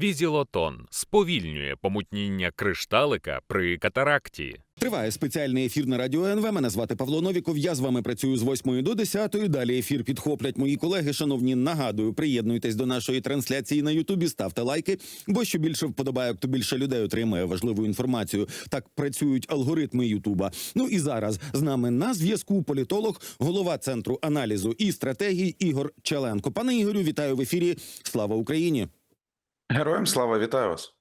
Візілотон сповільнює помутніння кришталика при катаракті. Триває спеціальний ефір на радіо НВ. Мене звати Павло Новіков. Я з вами працюю з 8 до 10. Далі ефір підхоплять мої колеги. Шановні, нагадую, приєднуйтесь до нашої трансляції на Ютубі, ставте лайки. Бо що більше вподобайок, то більше людей отримає важливу інформацію. Так працюють алгоритми Ютуба. Ну і зараз з нами на зв'язку політолог, голова центру аналізу і стратегій Ігор Чаленко. Пане Ігорю, вітаю в ефірі. Слава Україні! Героям слава вітаю вас.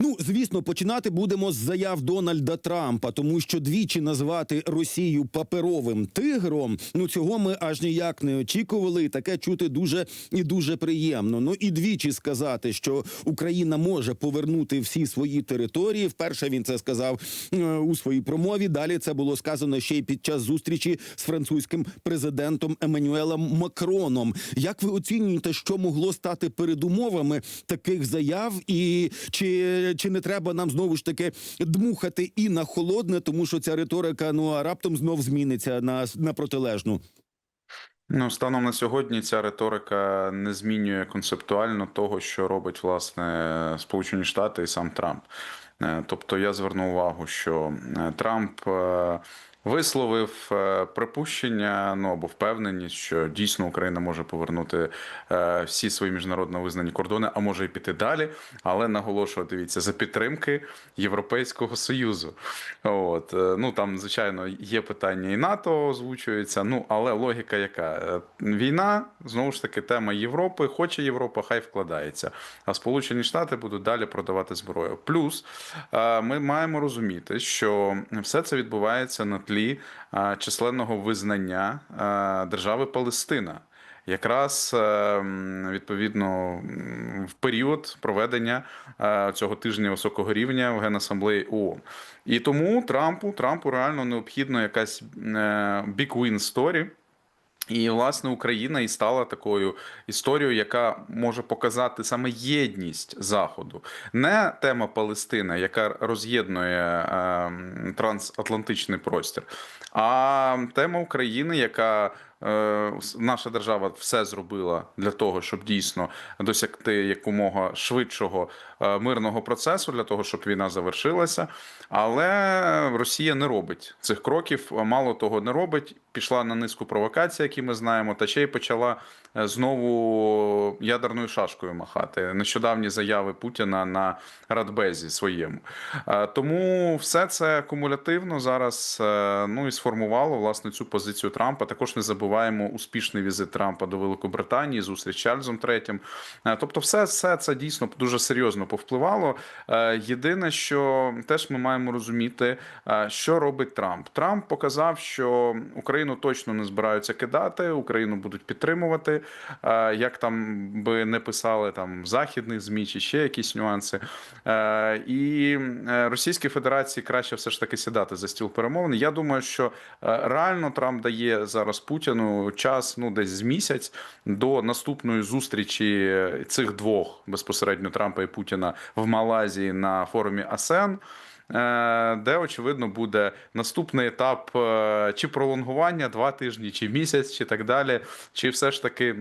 Ну, звісно, починати будемо з заяв Дональда Трампа, тому що двічі назвати Росію паперовим тигром. Ну цього ми аж ніяк не очікували. і Таке чути дуже і дуже приємно. Ну і двічі сказати, що Україна може повернути всі свої території. Вперше він це сказав е, у своїй промові. Далі це було сказано ще й під час зустрічі з французьким президентом Еммануелем Макроном. Як ви оцінюєте, що могло стати передумовами таких заяв, і чи, чи не треба нам знову ж таки дмухати і на холодне, тому що ця риторика ну а раптом знов зміниться на, на протилежну? Ну, станом на сьогодні ця риторика не змінює концептуально того, що робить власне Сполучені Штати і сам Трамп. Е, Тобто я зверну увагу, що е, Трамп е, висловив е, припущення, ну або впевненість, що дійсно Україна може повернути е, всі свої міжнародно визнані кордони, а може і піти далі. Але наголошую, дивіться, за підтримки Європейського союзу. От е, ну там, звичайно, є питання і НАТО озвучується. Ну але логіка яка війна знову ж таки тема Європи. Хоче Європа, хай вкладається. А Сполучені Штати будуть далі продавати зброю. Плюс ми маємо розуміти, що все це відбувається на тлі е, численного визнання держави Палестина. Якраз е, відповідно в період проведення е, цього тижня високого рівня в Генасамблеї ООН. І тому Трампу Трампу реально необхідно якась е, big win story, і власне Україна і стала такою історією, яка може показати саме єдність Заходу, не тема Палестина, яка роз'єднує е, трансатлантичний простір, а тема України, яка е, наша держава все зробила для того, щоб дійсно досягти якомога швидшого мирного процесу, для того, щоб війна завершилася. Але Росія не робить цих кроків. Мало того, не робить. Пішла на низку провокацій, які ми знаємо, та ще й почала е, знову ядерною шашкою махати. Нещодавні заяви Путіна на Радбезі своєму. Е, Тому все це кумулятивно зараз е, ну і сформувало власне цю позицію Трампа. Також не забуваємо успішний візит Трампа до Великобританії, зустріч Чарльзом. Е, Тобто, все, все це дійсно дуже серйозно повпливало. Е, Єдине, що теж ми маємо розуміти, е, що робить Трамп. Трамп показав, що Україну точно не збираються кидати, Україну будуть підтримувати. Е, Як там би не писали там західних змі чи ще якісь нюанси. І Російській Федерації краще все ж таки сідати за стіл перемовин. Я думаю, що реально Трамп дає зараз Путіну час ну десь з місяць до наступної зустрічі цих двох безпосередньо Трампа і Путіна в Малайзії на форумі АСЕАН. е, Де очевидно буде наступний етап е, чи пролонгування два тижні, чи місяць, чи так далі, чи все ж таки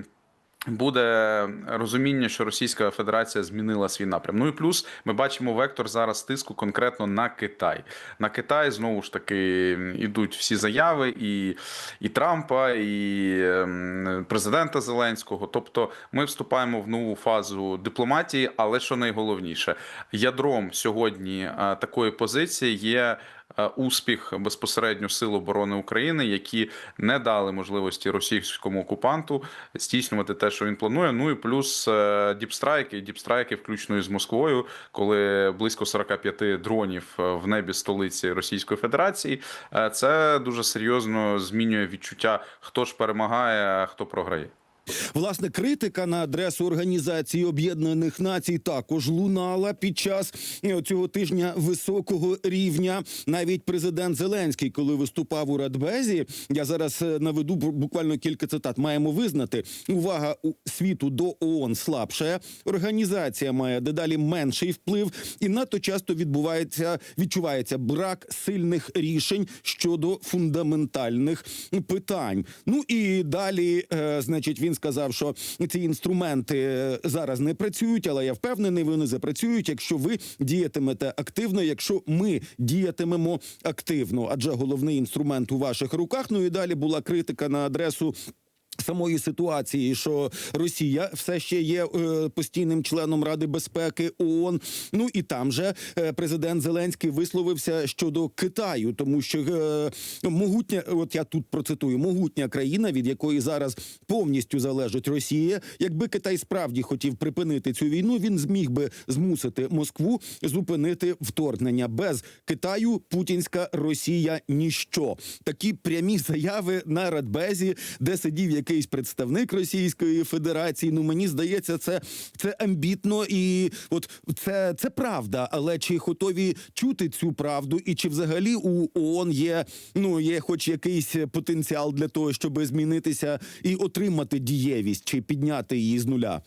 Буде розуміння, що Російська Федерація змінила свій напрям. Ну і плюс ми бачимо вектор зараз тиску конкретно на Китай. На Китай знову ж таки ідуть всі заяви і, і Трампа, і ем, президента Зеленського. Тобто ми вступаємо в нову фазу дипломатії, але що найголовніше, ядром сьогодні е, такої позиції є. Е, Успіх безпосередньо сил оборони України, які не дали можливості російському окупанту здійснювати те, що він планує. Ну і плюс е, діпстрайки, діпстрайки, включно із Москвою, коли близько 45 дронів е, в небі столиці Російської Федерації. Це дуже серйозно змінює відчуття, хто ж перемагає, а хто програє. Власне, критика на адресу Організації Об'єднаних Націй також лунала під час е, цього тижня високого рівня. Навіть президент Зеленський, коли виступав у Радбезі, я зараз е, наведу буквально кілька цитат. Маємо визнати, увага у світу до ООН слабшає. Організація має дедалі менший вплив, і надто часто відбувається відчувається брак сильних рішень щодо фундаментальних питань. Ну і далі, е, значить, він Він сказав, що ці інструменти е, зараз не працюють, але я впевнений, вони запрацюють, якщо ви діятимете активно, якщо ми діятимемо активно. Адже головний інструмент у ваших руках. Ну і далі була критика на адресу. Самої ситуації, що Росія все ще є е, постійним членом Ради безпеки ООН. Ну і там же е, президент Зеленський висловився щодо Китаю, тому що е, могутня, от я тут процитую, могутня країна, від якої зараз повністю залежить Росія. Якби Китай справді хотів припинити цю війну, він зміг би змусити Москву зупинити вторгнення. Без Китаю путінська Росія ніщо. Такі прямі заяви на Радбезі, де сидів якийсь представник Російської Федерації. Ну мені здається, це, це амбітно і от це, це правда. Але чи готові чути цю правду, і чи взагалі у ООН є ну є, хоч якийсь потенціал для того, щоб змінитися і отримати дієвість, чи підняти її з нуля?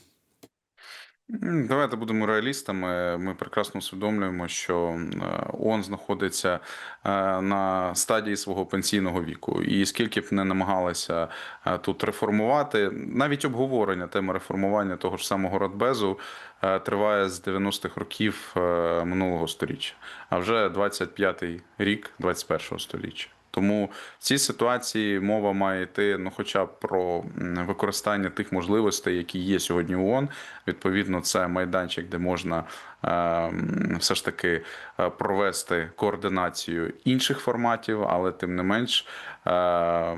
Давайте будемо реалістами. Ми прекрасно усвідомлюємо, що е, ООН знаходиться е, на стадії свого пенсійного віку, і скільки б не намагалися е, тут реформувати, навіть обговорення теми реформування того ж самого Радбезу триває з 90-х років минулого століття, а вже 25-й рік 21-го століття. Тому в цій ситуації мова має йти ну, хоча б про використання тих можливостей, які є сьогодні у ООН. Відповідно, це майданчик, де можна е, все ж таки е, провести координацію інших форматів, але тим не менш е,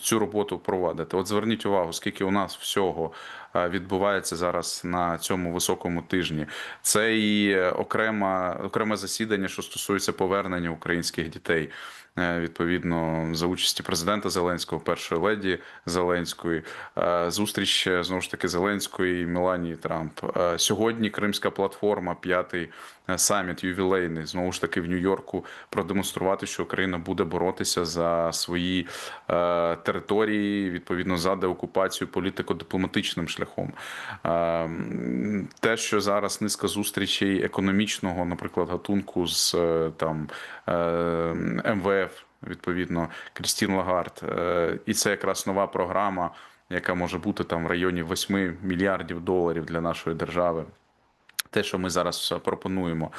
цю роботу проводити. От зверніть увагу, скільки у нас всього відбувається зараз на цьому високому тижні. Це і окрема, окреме засідання, що стосується повернення українських дітей. Е, Відповідно, за участі президента Зеленського, першої леді Зеленської, е, зустріч е, знову ж таки Зеленської і Меланії Трамп. Е, Сьогодні Кримська платформа, п'ятий е, саміт ювілейний, знову ж таки в Нью-Йорку продемонструвати, що Україна буде боротися за свої е, території, відповідно за деокупацію політико-дипломатичним шляхом. Е, м, Те, що зараз низка зустрічей економічного, наприклад, гатунку з е, там е, МВФ, відповідно, Крістін Лагард, е, і це якраз нова програма, яка може бути там в районі 8 мільярдів доларів для нашої держави. Те, що ми зараз пропонуємо,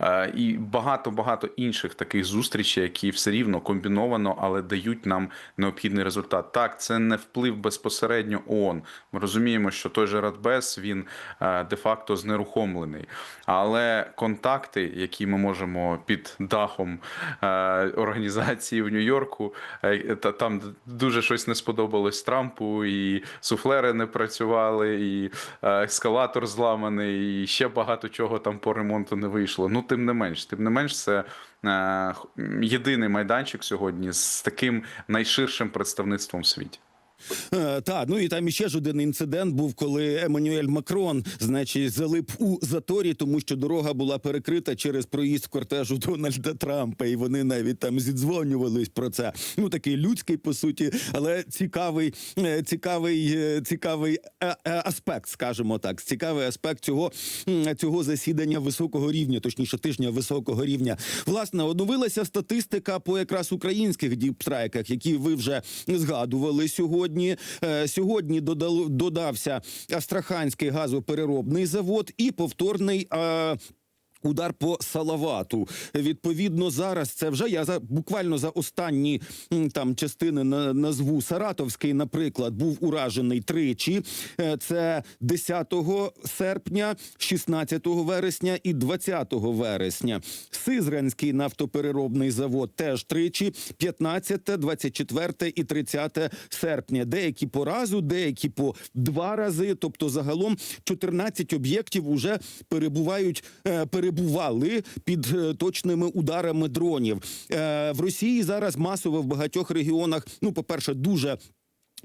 Е, і багато багато інших таких зустрічей, які все рівно комбіновано, але дають нам необхідний результат. Так, це не вплив безпосередньо ООН. Ми розуміємо, що той же Радбез він е, де-факто знерухомлений, але контакти, які ми можемо під дахом е, організації в Нью-Йорку, е, та там дуже щось не сподобалось Трампу, і суфлери не працювали, і е, ескалатор зламаний, і ще багато чого там по ремонту не вийшло. Ну, тим не менш, тим не менш, це е, єдиний майданчик сьогодні з таким найширшим представництвом в світі. Е, та ну і там іще ж один інцидент був, коли Еммануель Макрон, значить, залип у заторі, тому що дорога була перекрита через проїзд кортежу Дональда Трампа, і вони навіть там зідзвонювались про це. Ну такий людський по суті, але цікавий, е, цікавий, е, цікавий аспект, скажімо так, цікавий аспект цього, цього засідання високого рівня, точніше тижня високого рівня. Власне, оновилася статистика по якраз українських діпстрайках, які ви вже згадували сьогодні. Е, Сьогодні додався Астраханський газопереробний завод і повторний. Удар по Салавату. Відповідно, зараз це вже я за буквально за останні там частини на назву Саратовський, наприклад, був уражений тричі. Е, Це 10 серпня, 16 вересня і 20 вересня. Сизранський нафтопереробний завод теж тричі, 15, 24 і 30 серпня. Деякі по разу, деякі по два рази. Тобто, загалом 14 об'єктів уже перебувають е, перебували під е, точними ударами дронів. Е, В Росії зараз масово в багатьох регіонах. Ну, по перше, дуже.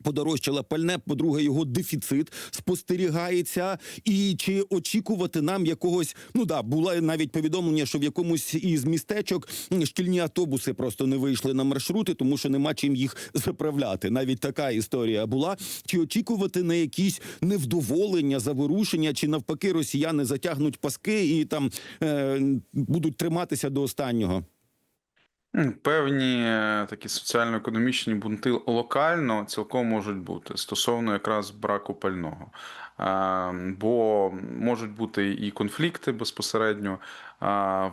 Подорожчала пальне, по-друге, його дефіцит спостерігається. І чи очікувати нам якогось, ну да, було навіть повідомлення, що в якомусь із містечок шкільні автобуси просто не вийшли на маршрути, тому що нема чим їх заправляти. Навіть така історія була. Чи очікувати на якісь невдоволення, заворушення, чи навпаки росіяни затягнуть паски і там е, будуть триматися до останнього? Певні е, такі соціально-економічні бунти локально цілком можуть бути стосовно якраз браку пального. Е, Бо можуть бути і конфлікти безпосередньо.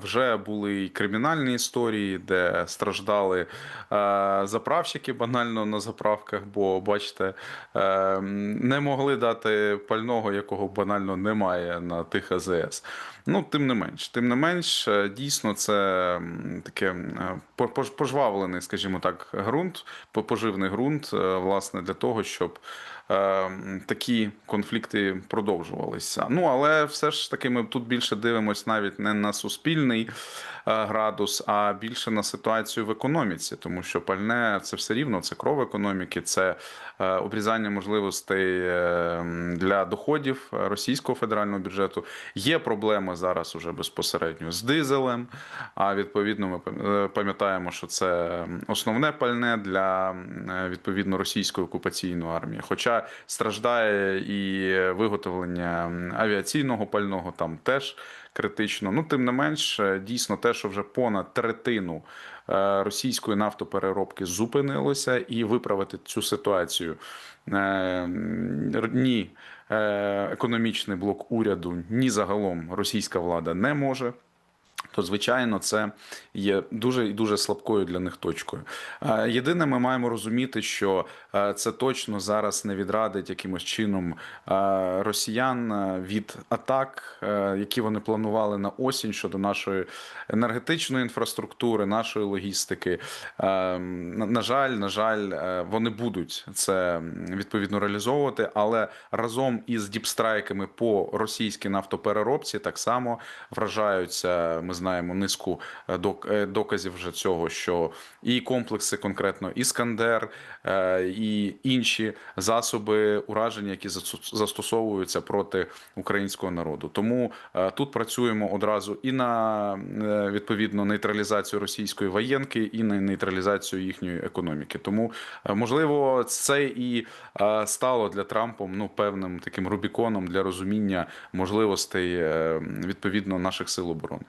Вже були і кримінальні історії, де страждали е, заправщики банально на заправках, бо бачите, е, не могли дати пального, якого банально немає на тих АЗС. Ну, тим не менш, тим не менш, е, дійсно, це таке е, пожвавлений, скажімо так, ґрунт, поживний ґрунт, е, власне, для того, щоб е, такі конфлікти продовжувалися. Ну, але все ж таки, ми тут більше дивимося навіть не на суспільний е, градус, а більше на ситуацію в економіці, тому що пальне це все рівно, це кров економіки, це е, обрізання можливостей е, для доходів е, російського федерального бюджету. Є проблеми зараз уже безпосередньо з дизелем. А відповідно, ми е, пам'ятаємо, що це основне пальне для е, відповідно російської окупаційної армії. Хоча страждає і виготовлення авіаційного пального там теж критично. Ну, тим не менш, е, дійсно, те, що вже понад третину е, російської нафтопереробки зупинилося, і виправити цю ситуацію е, ні економічний блок уряду, ні загалом російська влада не може. То, звичайно, це є дуже і дуже слабкою для них точкою. Е, Єдине, ми маємо розуміти, що е, це точно зараз не відрадить якимось чином е, росіян від атак, які вони планували на осінь щодо нашої енергетичної інфраструктури, нашої логістики. На жаль, на жаль, вони будуть це відповідно реалізовувати, але разом із діпстрайками по російській нафтопереробці так само вражаються. Ми знаємо низку е, е, доказів вже цього, що і комплекси, конкретно Іскандер, е, і інші засоби ураження, які застос- застосовуються проти українського народу. Тому тут працюємо одразу і на відповідно нейтралізацію російської воєнки, і на нейтралізацію їхньої економіки. Тому можливо, це і стало для Трампа ну певним таким рубіконом для розуміння можливостей відповідно наших сил оборони.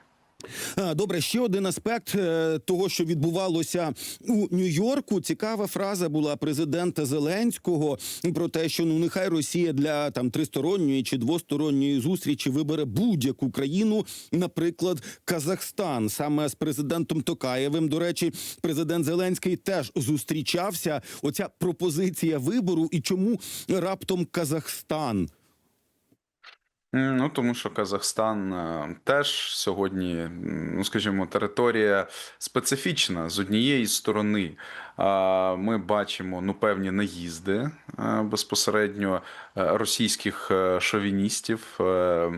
Добре, ще один аспект е, того, що відбувалося у Нью-Йорку. Цікава фраза була президента Зеленського про те, що ну нехай Росія для там тристоронньої чи двосторонньої зустрічі вибере будь-яку країну, наприклад, Казахстан. Саме з президентом Токаєвим. До речі, президент Зеленський теж зустрічався. Оця пропозиція вибору, і чому раптом Казахстан? Ну, тому що Казахстан е, теж сьогодні, ну скажімо, територія специфічна з однієї сторони. Ми бачимо ну певні наїзди е, безпосередньо е, російських е, шовіністів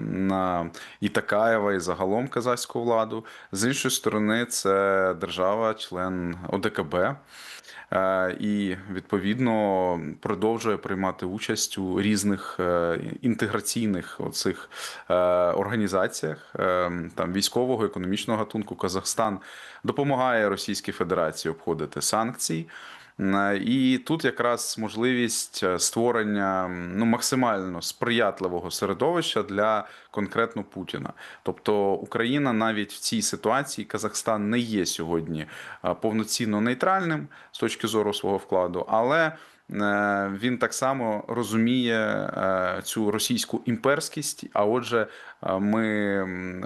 на і Такаєва, і загалом казахську владу. З іншої сторони, це держава, член ОДКБ. І відповідно продовжує приймати участь у різних інтеграційних оцих організаціях там військового економічного гатунку. Казахстан допомагає Російській Федерації обходити санкції. І тут якраз можливість е, створення ну максимально сприятливого середовища для конкретно Путіна. Тобто Україна навіть в цій ситуації Казахстан не є сьогодні е, повноцінно нейтральним з точки зору свого вкладу, але він так само розуміє е, цю російську імперськість. А отже, е, ми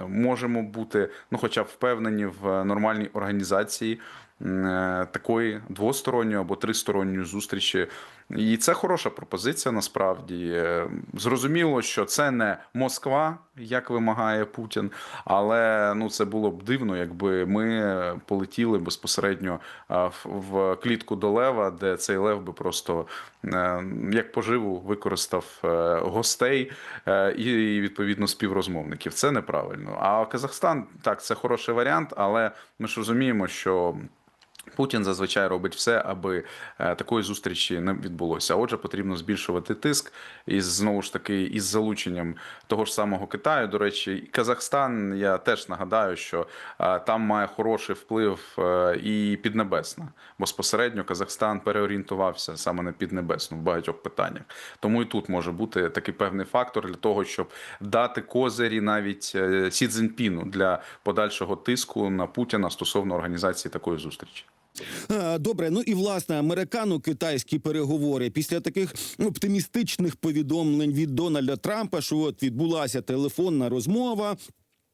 можемо бути, ну, хоча б впевнені в нормальній організації е, такої двосторонньої або тристоронньої зустрічі. І це хороша пропозиція насправді. Е, Зрозуміло, що це не Москва, як вимагає Путін, але ну це було б дивно, якби ми полетіли безпосередньо в- в клітку до лева, де цей лев би просто е, як поживу використав е, гостей е, і відповідно співрозмовників. Це неправильно. А Казахстан так, це хороший варіант, але ми ж розуміємо, що. Путін зазвичай робить все, аби е, такої зустрічі не відбулося. Отже, потрібно збільшувати тиск і знову ж таки із залученням того ж самого Китаю. До речі, Казахстан. Я теж нагадаю, що е, там має хороший вплив е, і Піднебесна. Безпосередньо Казахстан переорієнтувався саме на Піднебесну в багатьох питаннях. Тому і тут може бути такий певний фактор для того, щоб дати козирі навіть Сі Цзіньпіну для подальшого тиску на Путіна стосовно організації такої зустрічі. Е, Добре, ну і власне американо-китайські переговори після таких оптимістичних повідомлень від Дональда Трампа, що от відбулася телефонна розмова.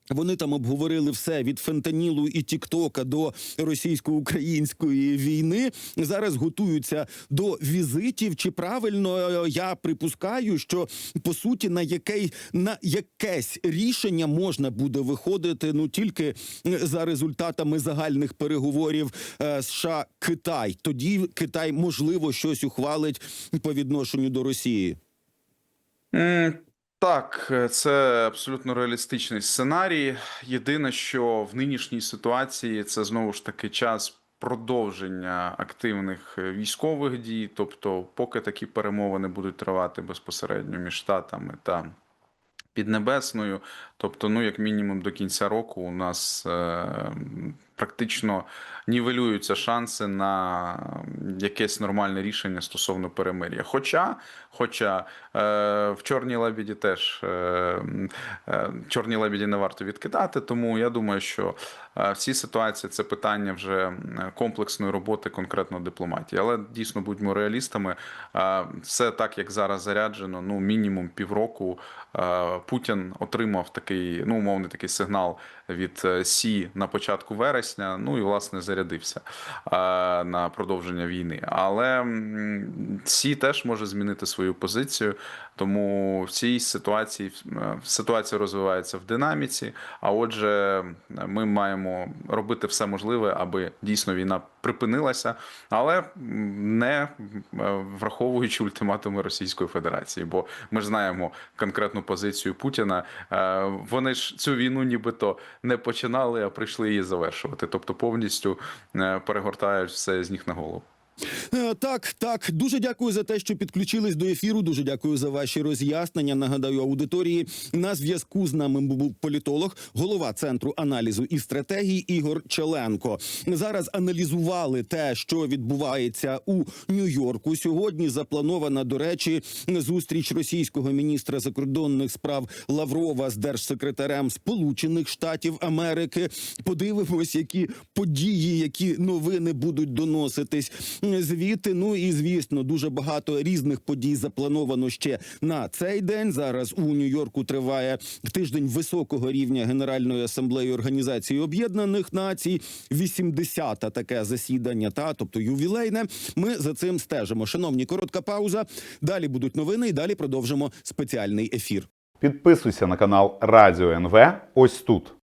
Вони там обговорили все від фентанілу і Тіктока до російсько-української війни. Зараз готуються до візитів. Чи правильно е, я припускаю, що по суті на який на якесь рішення можна буде виходити ну тільки е, за результатами загальних переговорів е, США Китай. Тоді Китай можливо щось ухвалить по відношенню до Росії. Так, е, це абсолютно реалістичний сценарій. Єдине, що в нинішній ситуації це знову ж таки час продовження активних е, військових дій. Тобто, поки такі перемовини будуть тривати безпосередньо між штатами та Піднебесною, тобто, ну як мінімум до кінця року, у нас е, практично нівелюються шанси на якесь нормальне рішення стосовно перемир'я. Хоча, хоча е, в Чорній лебіді теж е, е, Чорній лебіді не варто відкидати, тому я думаю, що в цій ситуації це питання вже комплексної роботи конкретно дипломатії. Але дійсно будьмо реалістами. Все так, як зараз заряджено, ну мінімум півроку. Путін отримав такий, ну умовний такий сигнал від Сі на початку вересня. Ну і власне зарядився е, на продовження війни. Але Сі теж може змінити свою позицію. Тому в цій ситуації е, ситуація розвивається в динаміці. А отже, ми маємо робити все можливе, аби дійсно війна припинилася, але не е, враховуючи ультиматуми Російської Федерації. Бо ми ж знаємо конкретну позицію Путіна. Е, Вони ж цю війну нібито не починали, а прийшли її завершувати. Тобто повністю е, перегортають все з ніг на голову. Е, Так, так, дуже дякую за те, що підключились до ефіру. Дуже дякую за ваші роз'яснення. Нагадаю аудиторії. На зв'язку з нами був політолог, голова центру аналізу і стратегій Ігор Челенко. Зараз аналізували те, що відбувається у Нью-Йорку. Сьогодні запланована, до речі, зустріч російського міністра закордонних справ Лаврова з держсекретарем Сполучених Штатів Америки. Подивимось, які події, які новини будуть доноситись звідти. Ну і звісно, дуже багато різних подій заплановано ще на цей день. Зараз у Нью-Йорку триває тиждень високого рівня Генеральної асамблеї Організації Об'єднаних Націй. 80-та таке засідання, та тобто ювілейне. Ми за цим стежимо. Шановні, коротка пауза. Далі будуть новини, і далі продовжимо спеціальний ефір. Підписуйся на канал Радіо НВ ось тут.